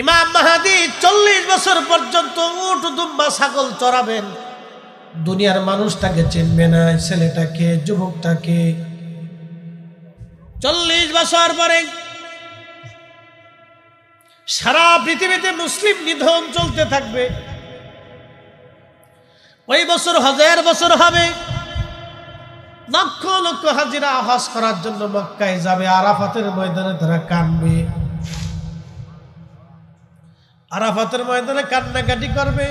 ইমাম মাহাদি চল্লিশ বছর পর্যন্ত উট দুম্বা ছাগল চড়াবেন। দুনিয়ার মানুষটাকে চিনবে না, ছেলেটাকে, যুবকটাকে। চল্লিশ বছর পরে সারা পৃথিবীতে মুসলিম নিধন চলতে থাকবে। ওই বছর হাজার বছর হবে। লক্ষ লক্ষ হাজিরা হজ করার জন্য মক্কায় যাবে, আরাফাতের ময়দানে তারা কানবে আরাফাতের ময়দানে কান্নাকাটি করবে,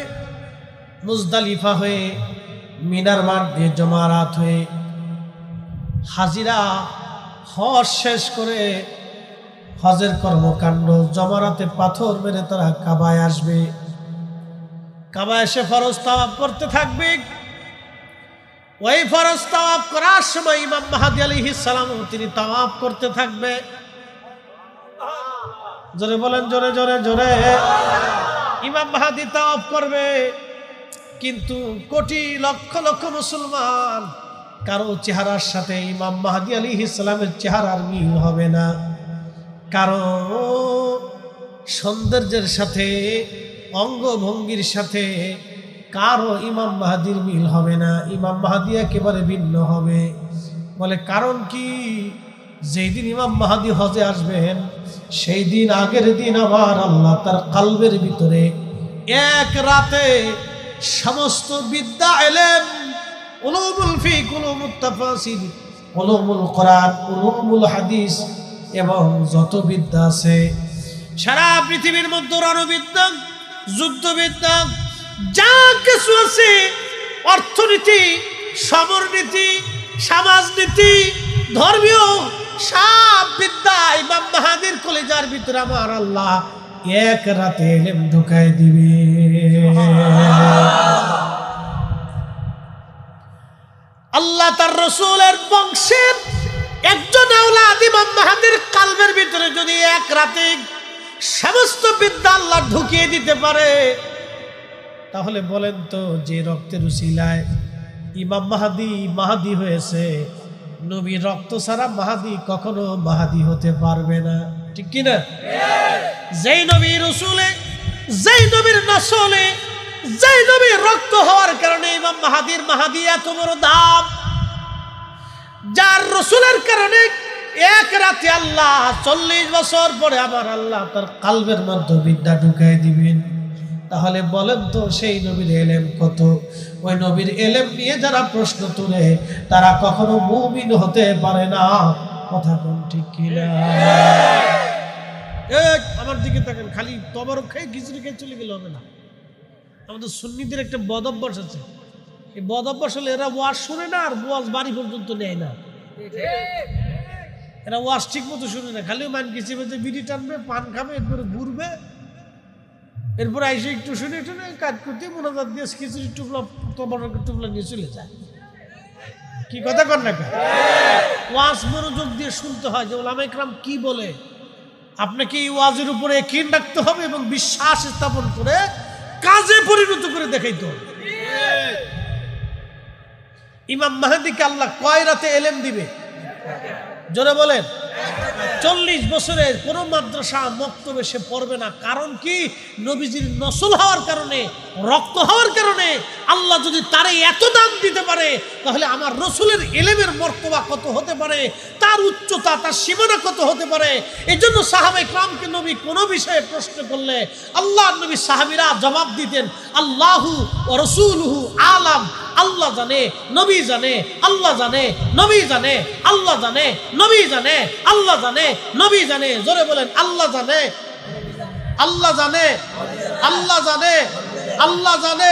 মুজদালিফা হয়ে, মিনার মাঠ দিয়ে জমারাত হয়ে, হাজিরা হজ শেষ করে হজের কর্মকাণ্ড জমারাতে পাথর মেরে তারা কাবায় আসবে। কাবায় এসে ফরজ করতে থাকবে। ওই ফরজ করার সময় ইমাম মাহাদি আলাইহি সালাম, তিনি তাওয়াব করতে থাকবে। জোরে বলেন, জোরে জোরে জোরে। ইমাম মাহাদি তাওয়াব করবে, কিন্তু কোটি লক্ষ লক্ষ মুসলমান কারও চেহারার সাথে ইমাম মাহাদি আলী ইসলামের চেহারার মিল হবে না। কারও সৌন্দর্যের সাথে, অঙ্গভঙ্গির সাথে কারও ইমাম মাহাদির মিল হবে না। ইমাম মাহাদি একেবারে ভিন্ন হবে। বলে কারণ কি? যেই দিন ইমাম মাহাদি হজে আসবেন সেই দিন আগের দিন আমার আল্লাহ তার কালবের ভিতরে এক রাতে সমস্ত বিদ্যা এলেন হাদিস এবং যত বিদ্যা আছে, সারা পৃথিবীর মধ্যে যা কিছু আছে, অর্থনীতি, সমরনীতি, সমাজনীতি, ধর্মীয় সব বিদ্যা ইমাম মাহাদির কলেজার ভিতরে আমার আল্লাহ। এক রাতে এলেম ঢুকাই দিবে। আল্লাহ তার রসুলের বংশের একজন আওলাদ ইমাম মাহাদির কালবের ভিতরে যদি এক রাতে সমস্ত বিদ্যা আল্লাহ ঢুকিয়ে দিতে পারে, তাহলে বলেন তো যে রক্তের উশিলায় ইমাম মাহাদি মাহাদি হয়েছে নবীর রক্ত ছাড়া মাহাদি কখনো মাহাদি হতে পারবে না। ঠিক কিনা? যেই নবীর রসুলে যেই নবীর নসলে, যেই নবীর রক্ত হওয়ার কারণে ইমাম মাহাদির মাহাদি এত বড় দাম। যার রসুলের কারণে এক রাতে আল্লাহ চল্লিশ বছর পরে আবার আল্লাহ তার কালবের মধ্যে বিদ্যা ঢুকাই দিবেন। তাহলে বলেন তো সেই নবীর এলেম কত? ওই নবীর এলেম নিয়ে যারা প্রশ্ন তুলে তারা কখনো মুমিন হতে পারে না। কথা কোন ঠিক কিনা? এই, আমার দিকে তাকান খালি তবরক খেয়ে খিচুড়ি খেয়ে চলে গেলে হবে না। আমাদের সুন্নিদের একটা বদ অভ্যাস আছে। এই বদ অভ্যাস হলে এরা ওয়াজ শুনে না আর ওয়াজ বাড়ি পর্যন্ত নেয় না। এরা ওয়াজ ঠিক মতো শুনে না খালি মান যে বিড়ি টানবে পান খাবে এরপরে ঘুরবে এরপর আইসে একটু শুনে টুনে কাজ করতে মোনাজাত দিয়ে খিচুড়ি টুকলা, তোমার টুকলা নিয়ে চলে যায়। কি কথা কর না ওয়াজ মনোযোগ দিয়ে শুনতে হয় যে ওলামা ইকরাম কি বলে? আপনাকে এই ওয়াজের উপরে একিন রাখতে হবে এবং বিশ্বাস স্থাপন করে কাজে পরিণত করে দেখাইতে হবে। ইমাম মাহাদিকে আল্লাহ কয় রাতে এলেম দিবে? জোরে বলেন। চল্লিশ বছরে কোনো মাদ্রাসা মক্তবে সে পড়বে না। কারণ কি? নবীজির নসল হওয়ার কারণে, রক্ত হওয়ার কারণে আল্লাহ যদি তারে এত দাম দিতে পারে, তাহলে আমার রসুলের এলেমের মর্তবা কত হতে পারে? তার উচ্চতা, তার সীমানা কত হতে পারে? এই জন্য সাহাবে ক্রামকে নবী কোনো বিষয়ে প্রশ্ন করলে, আল্লাহ নবী সাহাবিরা জবাব দিতেন, আল্লাহু ও রসুলহু আলাম। আল্লাহ জানে, নবী জানে, আল্লাহ জানে, নবী জানে, আল্লাহ জানে, নবী জানে, আল্লাহ জানে, নবী জানে, জোরে বলেন, আল্লাহ জানে আল্লাহ জানে আল্লাহ জানে আল্লাহ জানে,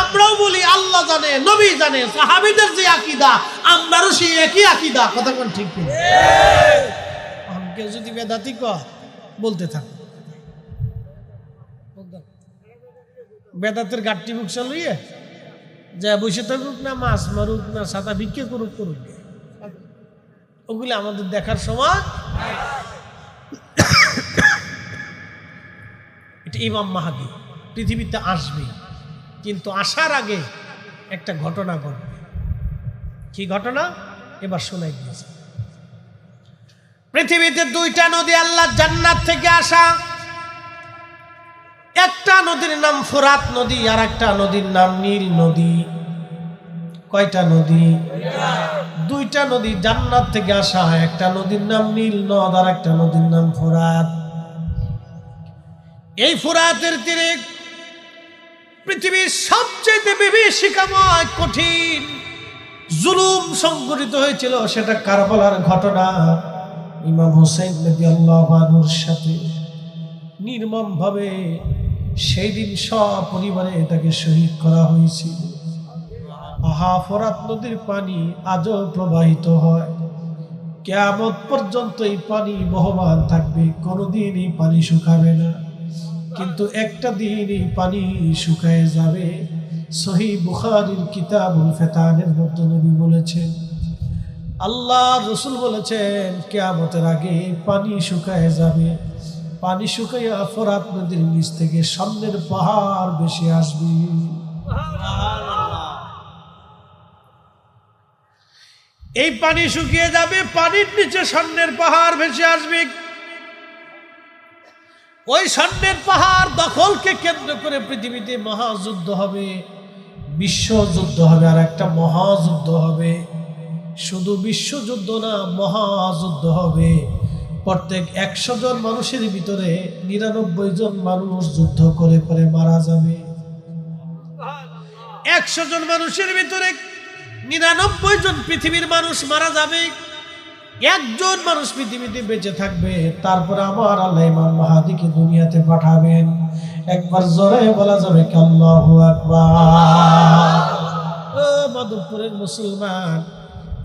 আমরাও বলি আল্লাহ জানে, নবী জানে, সাহাবিদের যে আকিদা আমরারও সেই একই আকিদা, কথা কোন ঠিক কেউ যদি বেদাতি কয়, বলতে থাকো। বেদাতের গাঠটি বুকসা লইয়ে? যা বসে থাকুক না, মাছ মারুক না, সাদা ভিক্ষে করুক করুক ওগুলি আমাদের দেখার সময়। এটা ইমাম মাহাদি, পৃথিবীতে আসবে, কিন্তু আসার আগে একটা ঘটনা ঘটবে। কি ঘটনা? এবার শোনাই দিয়েছে। পৃথিবীতে দুইটা নদী আল্লাহ জান্নাত থেকে আসা। একটা নদীর নাম ফোরাত নদী আর একটা নদীর নাম নীল নদী। কয়টা নদী? দুইটা নদী জান্নাত থেকে আসা হয়। একটা নদীর নাম নীল নদ আর একটা নদীর নাম ফোরাত। এই ফোরাতের তীরে পৃথিবীর সবচেয়ে বিভীষিকাময় কঠিন জুলুম সংঘটিত হয়েছিল সেটা কারবালার ঘটনা। ইমাম হোসেন নবী আল্লাহর সাথে নির্মম ভাবে সেই দিন পরিবারে তাকে শহীদ করা হয়েছিল। আহা ফরাত নদীর পানি আজও প্রবাহিত হয়। কেয়ামত পর্যন্ত এই পানি বহমান থাকবে, কোনোদিন এই পানি শুকাবে না। কিন্তু একটা দিন এই পানি শুকায় যাবে, সহি বুখারির কিতাবুল ফেতানের মধ্যে নবী বলেছেন। আল্লাহ রসুল বলেছেন, কেয়ামতের আগে পানি শুকায় যাবে। পানি শুকাইয়া ফরাত নদীর নিচ থেকে সামনের পাহাড় বেশি আসবে। এই পানি শুকিয়ে যাবে, পানির নিচে স্বর্ণের পাহাড় ভেসে আসবে। ওই স্বর্ণের পাহাড় দখলকে কেন্দ্র করে পৃথিবীতে মহাযুদ্ধ হবে, বিশ্বযুদ্ধ হবে, আর একটা মহাযুদ্ধ হবে। শুধু বিশ্বযুদ্ধ না, মহাযুদ্ধ হবে। প্রত্যেক একশো জন মানুষের ভিতরে নিরানব্বই জন মানুষ যুদ্ধ করে করে মারা যাবে। একশো জন মানুষের ভিতরে নিরানব্বই জন পৃথিবীর মানুষ মারা যাবে। একজন মানুষ পৃথিবীতে বেঁচে থাকবে, তারপরে আমার আল্লাহ ইমাম মাহাদিকে দুনিয়াতে পাঠাবেন। একবার জোরে বলা যাবে কি আল্লাহু আকবার। মাধবপুরের মুসলমান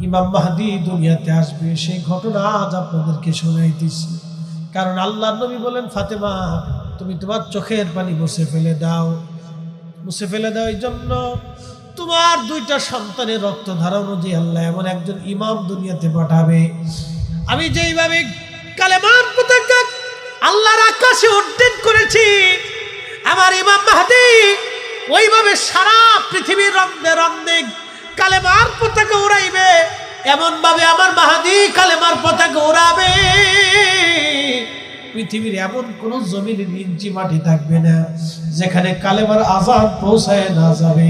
ইমাম মাহাদি দুনিয়াতে আসবে, সেই ঘটনা আজ আপনাদেরকে শোনাইতেছি। কারণ আল্লাহ নবী বলেন, ফাতেমা, তুমি তোমার চোখের পানি মুছে ফেলে দাও। মুছে ফেলে দাও এই জন্য তোমার দুইটা সন্তানের রক্ত ধারা অনুযায়ী আল্লাহ এমন একজন ইমাম দুনিয়াতে পাঠাবে। আমি যেইভাবে কালেমার পতাকা আল্লাহর আকাশে উড্ডীন করেছি, আমার ইমাম মাহাদি ওইভাবে সারা পৃথিবীর রন্দে রন্দে কালেমার পতাকা উড়াইবে। এমন ভাবে আমার মাহাদি কালেমার পতাকা উড়াবে। পৃথিবীর এমন কোন জমির ইঞ্চি মাটি থাকবে না, যেখানে কালেমার আজাদ পৌঁছায় না যাবে।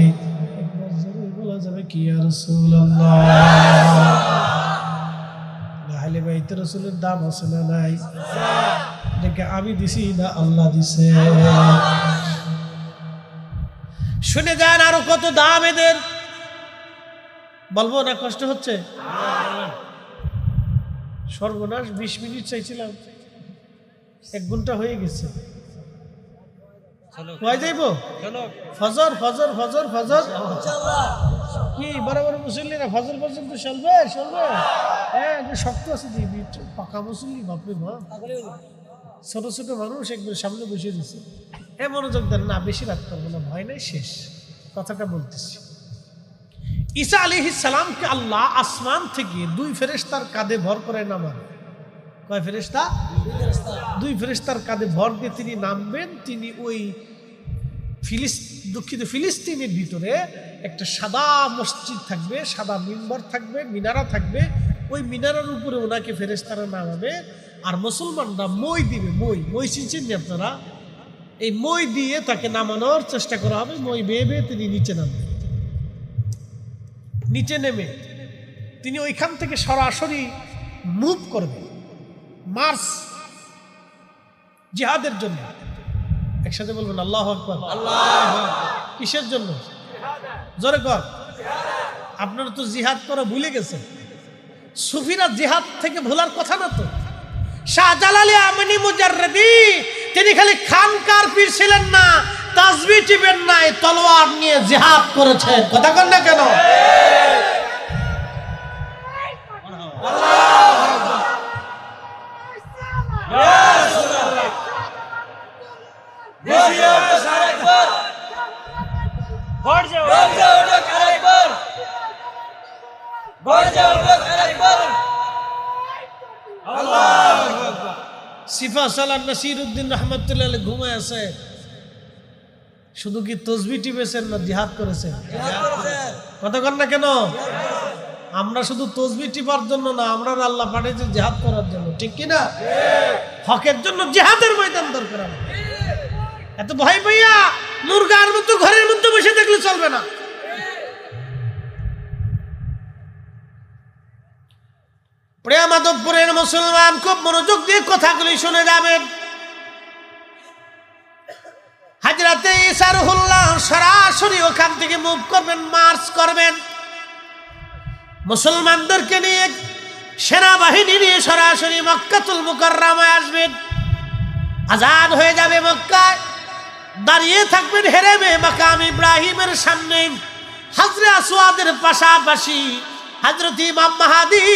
শুনে যান আরও কত দাম এদের। বলব না কষ্ট হচ্ছে? সর্বনাশ বিশ মিনিট চাইছিলাম। এক ঘণ্টা হয়ে গেছে। কয় যাইব? ফজর ফজর ফজর ফজর। কি বরাবর মুসল্লি না ফজর পর্যন্ত চলবে? চলবে? হ্যাঁ শক্ত আছে দিবি পাকা মুসল্লি বাপরে বাপ। ছোট ছোট মানুষ একবার সামনে বসে দিছে এ মনোযোগ দেন না বেশি রাখতে পারব না ভয় নাই শেষ। কথাটা বলতেছি। ঈসা সালামকে আল্লাহ আসমান থেকে দুই ফেরেস্তার কাঁধে ভর করে নামান। কয় ফেরেস্তা দুই ফেরেস্তার কাঁধে ভর দিয়ে তিনি নামবেন, তিনি ওই ফিলিস দুঃখিত, ফিলিস্তিনের ভিতরে একটা সাদা মসজিদ থাকবে, সাদা মিম্বর থাকবে, মিনারা থাকবে। ওই মিনারার উপরে ওনাকে ফেরেস্তারা নামাবে। আর মুসলমানরা মই দিবে, মই মই চিনছেন আপনারা? এই মই দিয়ে তাকে নামানোর চেষ্টা করা হবে, মই বেয়ে বেয়ে তিনি নিচে নামবেন। নিচে নেমে তিনি ওইখান থেকে সরাসরি মুভ করবেন মার্চ জিহাদের জন্য। একসাথে বলবেন আল্লাহ আকবর। কিসের জন্য? জোরে কর। আপনারা তো জিহাদ করা ভুলে গেছেন। সুফিরা জিহাদ থেকে ভোলার কথা না তো? শাহজালালি আমনি মুজাররদি তিনি খালি খানকার পীর ছিলেন না তাজবি টিপেন নাই তলোয়ার নিয়ে জিহাদ করেছেন। কথা কন না কেন? সিফা সালাম নাসির উদ্দিন রহমতুল্লাহ আছে। শুধু কি তসবি টিপেছেন না জিহাদ করেছেন? কন না কেন? আমরা শুধু তসবি টিপার জন্য না, আমরা আল্লাহ পাঠিয়েছি জেহাদ করার জন্য। ঠিক কি না? হকের জন্য জেহাদের ময়দান দরকার এত ভয় পাইয়া মুরগার মতো, ঘরের মধ্যে বসে থাকলে চলবে না। প্রেমাদবপুরের মুসলমান খুব মনোযোগ দিয়ে কথাগুলি শুনে যাবেন। হাজরাতে ইসারুল্লাহ সরাসরি ওখান থেকে মুভ করবেন, মার্চ করবেন। মুসলমানদেরকে নিয়ে সেনাবাহিনী নিয়ে সরাসরি মক্কাতুল মুকাররামায় আসবেন। আজাদ হয়ে যাবে মক্কায়। দাঁড়িয়ে থাকবেন হেরেমে, মাকাম ইব্রাহিমের সামনে। হাজরে আসওয়াদের পাশাপাশি হজরত ইমাম মাহাদি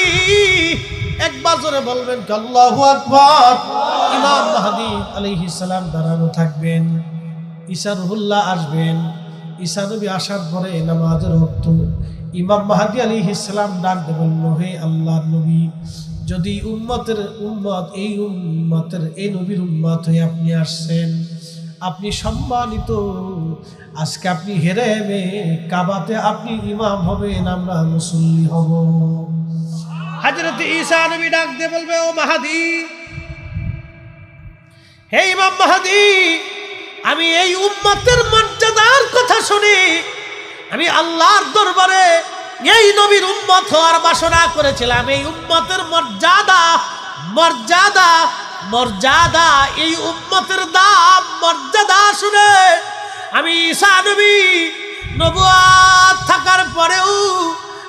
এক বছরে বলবেন আল্লাহু আকবার। ইমাম মাহাদি আলাইহিস সালাম দাঁড়ানো থাকবেন ঈসা রুহুল্লাহ আসবেন। ঈসা নবী আসার পরে নামাজের অর্থ ইমাম মাহাদি আলী ইসলাম ডাক দেবেন, হে আল্লাহ নবী, যদি উম্মতের উম্মত, এই উম্মতের, এই নবীর উম্মত হয়ে আপনি আসছেন, আপনি সম্মানিত আজকে আপনি হেরে মে কাবাতে আপনি ইমাম হবেন, আমরা মুসল্লি হব। হাজরত ঈসা নবী ডাক দিয়ে বলবে, ও মাহাদি, হে ইমাম মাহাদি, আমি এই উম্মতের মর্যাদার কথা শুনি। আমি আল্লাহর দরবারে এই নবীর উম্মত হওয়ার বাসনা করেছিলাম। এই উম্মতের মর্যাদা মর্যাদা মর্যাদা, এই উম্মতের দাম, মর্যাদা শুনে আমি ঈসা নবী। নবুয়াত থাকার পরেও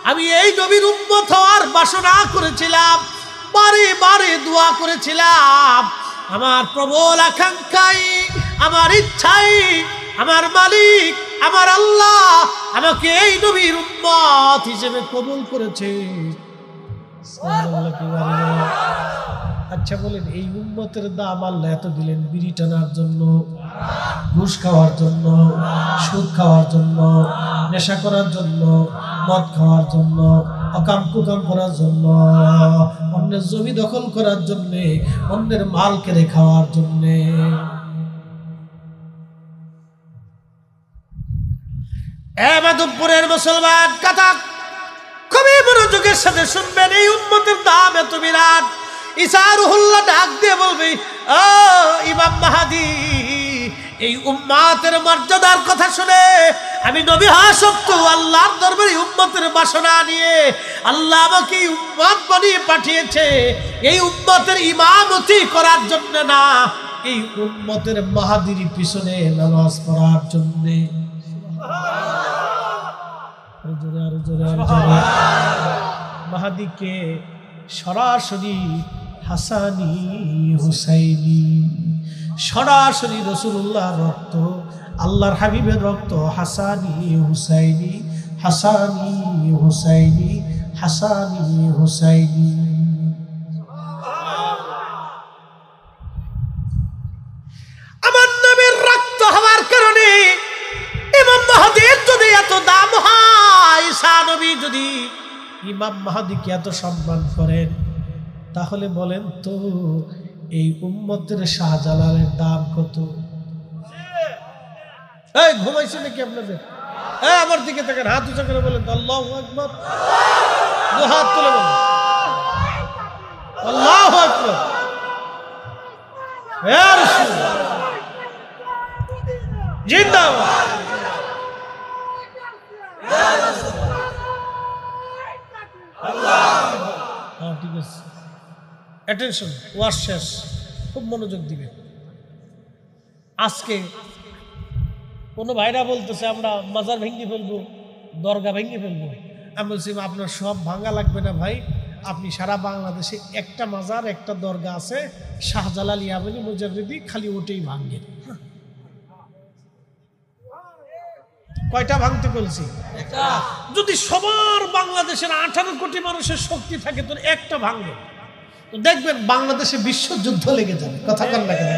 আমি এই নবীর উম্মত হওয়ার বাসনা করেছিলাম। বারে বারে দোয়া করেছিলাম। আমার প্রবল আকাঙ্ক্ষাই, আমার ইচ্ছাই, আমার মালিক, আমার আল্লাহ আমাকে এই নবীর উম্মত হিসেবে কবুল করেছে। আচ্ছা বলেন, এই উম্মতের দাম আল্লাহ এত দিলেন বিড়ি টানার জন্য, ঘুষ খাওয়ার জন্য, সুদ খাওয়ার জন্য, নেশা করার জন্য, মদ খাওয়ার জন্য, অকাম কুকাম করার জন্য, অন্যের জমি দখল করার জন্য, অন্যের মাল কেড়ে খাওয়ার জন্যে। এমাদুপুরের মুসলমান, কথা খুবই মনোযোগের সাথে শুনবেন, এই উম্মতের দাম এত বিরাট। ইসারুহুল্লাহ ডাক দিয়ে বলবি, ও ইমাম মাহাদি, এই উম্মাতের মর্যাদার কথা শুনে আমি নবী হাসক্ত আল্লাহর দরবারে উম্মতের বাসনা নিয়ে আল্লাহ আমাকে উম্মত বানিয়ে পাঠিয়েছে। এই উম্মতের ইমামতি করার জন্য না, এই উম্মতের মাহাদির পিছনে নামাজ পড়ার জন্যে। মাহাদিকে সরাসরি হাসানি, হুসাইনি, সরাসরি রসুল্লাহ রক্ত, আল্লাহর হাবিবের রক্ত, হাসানি, হুসাইনি হাসানি হুসাইনি হাসানি, হুসাইনি। আমার রক্ত হওয়ার কারণে ইমাম মাহাদির যদি এত দাম হয় যদি ইমাম মাহাদিকে এত সম্মান করেন তাহলে বলেন তো, এই উম্মতের শাহজালালের দাম কত? এই, ঘুমাইছে নাকি আপনাদের? এই, আমার দিকে দেখেন হাত উঁচা করে বলেন, আল্লাহ আকবর। দু হাত তুলে বলেন। আল্লাহ আকবর। হ্যাঁ ঠিক আছে। অ্যাটেনশন ওয়ার শেষ খুব মনোযোগ দিবে আজকে কোনো ভাইরা বলতেছে আমরা মাজার ভেঙে ফেলব দরগা ভেঙে ফেলব। আমি বলছি আপনার সব ভাঙা লাগবে না ভাই। আপনি সারা বাংলাদেশে একটা মাজার একটা দরগা আছে শাহজালাল ইয়ামিনী মুজারিদি খালি ওটাই ভাঙেন। কয়টা ভাঙতে বলছি? যদি সবার বাংলাদেশের আঠারো কোটি মানুষের শক্তি থাকে তো একটা ভাঙবে। দেখবেন বাংলাদেশে বিশ্বযুদ্ধ লেগে যাবে। কথা কন না কেন?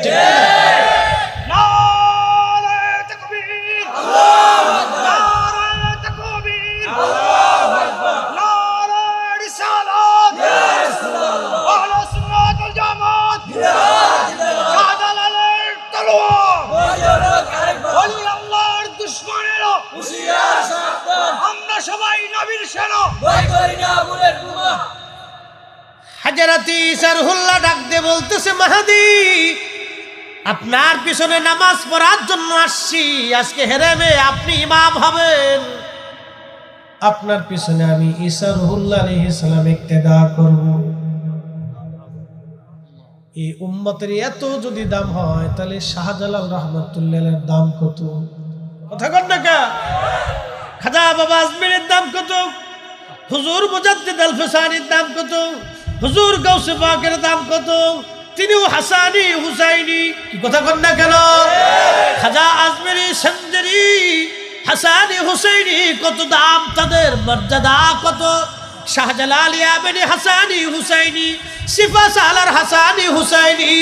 আপনার পিছনে নামাজ পড়ার জন্য আসছি। আজকে হেরেবে, আপনি ইমাম হবেন। আপনার পিছনে আমি রহুল্লাহ আলাইহিস সালাম ইক্তেদা করব। এই উম্মতের এত যদি দাম হয়, তাহলে শাহজালাল রহমতুল্লাহের দাম কত? কথা কর না খাজা বাবা আজমিরের দাম কত? হুজুর মুজাদ্দিদ আল ফসানির দাম কত? হুজুর গাউসে পাকের দাম কত? তিনিও হাসানি হুসাইনি। কি কথা কর না কেন? খাজা আজমেরি সঞ্জরি হাসানি, হুসাইনি, কত দাম? তাদের মর্যাদা কত? শাহজালাল ইয়াবেনি হাসানি, হুসাইনি। সিফা সালার হাসানি, হুসাইনি।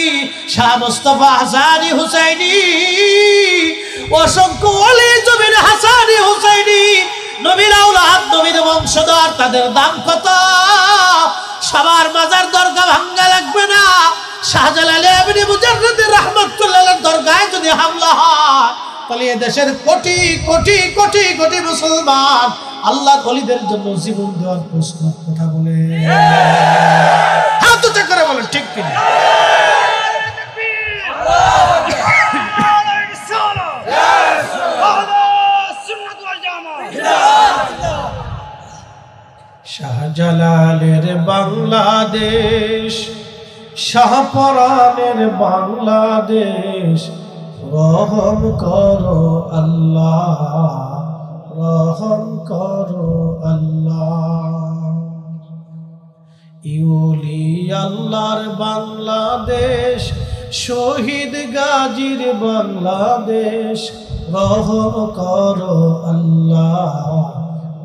শাহ মুস্তফা হাসানি, হুসাইনি। অসংখ্য অলি জমির হাসানি, হুসাইনি। নবীর আউলাদ নবীর বংশধর, তাদের দাম কত? সবার মাজার দরগা ভাঙ্গা লাগবে না। শাহজালাল আবিনী মুজাররদের রহমাতুল্লাহর দরগায় যদি হামলা হয় তাহলে দেশের কোটি কোটি কোটি কোটি মুসলমান আল্লাহ গলিদের জন্য জীবন দেওয়ার প্রশ্ন কথা বলে। হাত উঁচা করে বলেন ঠিক কিনা? বাংলাদেশ, শাহপরানের বাংলাদেশ। রহম করো আল্লাহ, রহম করো আল্লাহ। ইউলি আল্লাহর বাংলাদেশ, শহীদ গাজীর বাংলাদেশ। রহম করো আল্লাহ,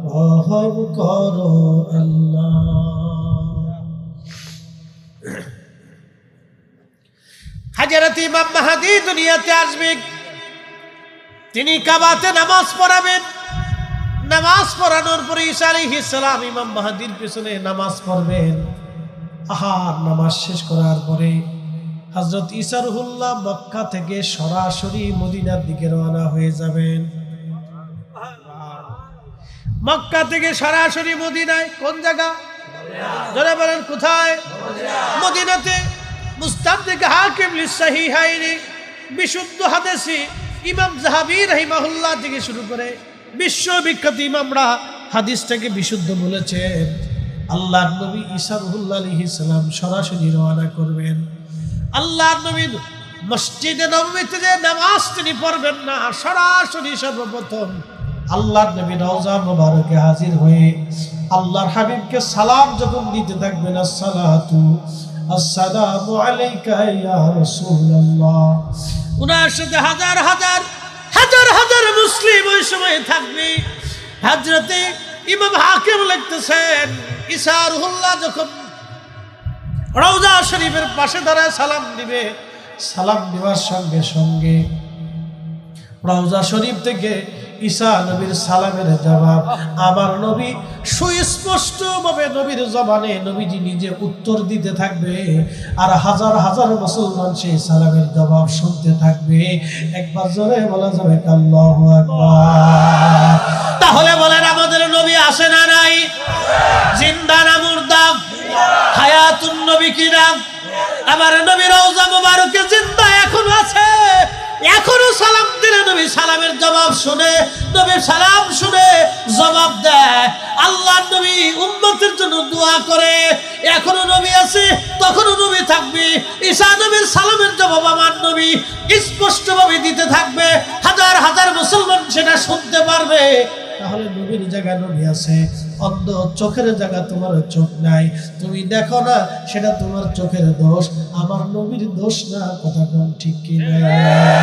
রহম করো আল্লাহ। ইমাম মাহাদি দুনিয়াতে আসবে। তিনি কাবাতে নামাজ পড়াবেন। নামাজ পড়ানোর পরে ঈসা আলাইহিস সালাম ইমাম মাহাদির নামাজ পড়বেন। নামাজ শেষ করার পরে হজরত মক্কা থেকে সরাসরি মদিনার দিকে রওনা হয়ে যাবেন। মক্কা থেকে সরাসরি মদিনায় কোন জায়গা? যারা বলেন, কোথায়? মদিনাতে। মুস্তাফিক হাকিম লিসাহিহাইনি বিশুদ্ধ হাদিসি ইমাম জাহাবি রহিমাহুল্লাহ থেকে শুরু করে বিশ্ববিখ্যাত ইমামরা হাদিসটাকে বিশুদ্ধ বলেছেন। আল্লাহর নবী ঈসা রহুল্লা আলহি সালাম সরাসরি রওনা করবেন। আল্লাহর নবী মসজিদে নবমীতে যে নামাজ তিনি পড়বেন না, সরাসরি সর্বপ্রথম আল্লাহর নবী রওজা মোবারকে হাজির হয়ে আল্লাহর হাবিবকে সালাম যখন দিতে থাকবেন, আসসালাতু আসসালামু আলাইকা ইয়া রাসূলুল্লাহ। উনার সাথে হাজার হাজার হাজার হাজার মুসলিম ওই সময় থাকবে। হাজরতে ইমাম হাকিম লিখতেছেন ইসারুল্লাহ যখন রওজা শরীফের পাশে দাঁড়ায় সালাম দিবে, সালাম দেওয়ার সঙ্গে সঙ্গে রওজা শরীফ থেকে ঈসা নবীর সালামের জবাব, আমার নবী সুস্পষ্ট ভাবে নবীর জবানে নবীজি নিজে উত্তর দিতে থাকবে আর হাজার হাজার মুসলমান সেই সালামের জবাব শুনতে থাকবে। একবার জোরে বলা যাবে আল্লাহু তাহলে বলেন, আমাদের নবী আসে না নাই? জিন্দা না মুর্দা? হায়াতুন নবী কি নাম আমার নবী রওজা মুবারকে জিন্দা এখন আছে। এখনও সালাম দিলে নবী সালামের জবাব শুনে, নবী সালাম শুনে জবাব দেয়। আল্লাহ নবী উম্মতের জন্য দোয়া করে, এখনও নবী আছে তখনও নবী থাকবে। ঈসা নবীর সালামের জবাব আমার নবী স্পষ্টভাবে দিতে থাকবে। হাজার হাজার মুসলমান সেটা শুনতে পারবে। তাহলে নবীর জায়গায় নবী আছে, অন্ধ চোখের জায়গা তোমার চোখ নাই। তুমি দেখো না, সেটা তোমার চোখের দোষ। আমার নবীর দোষ না কথা ঠিক কিনা?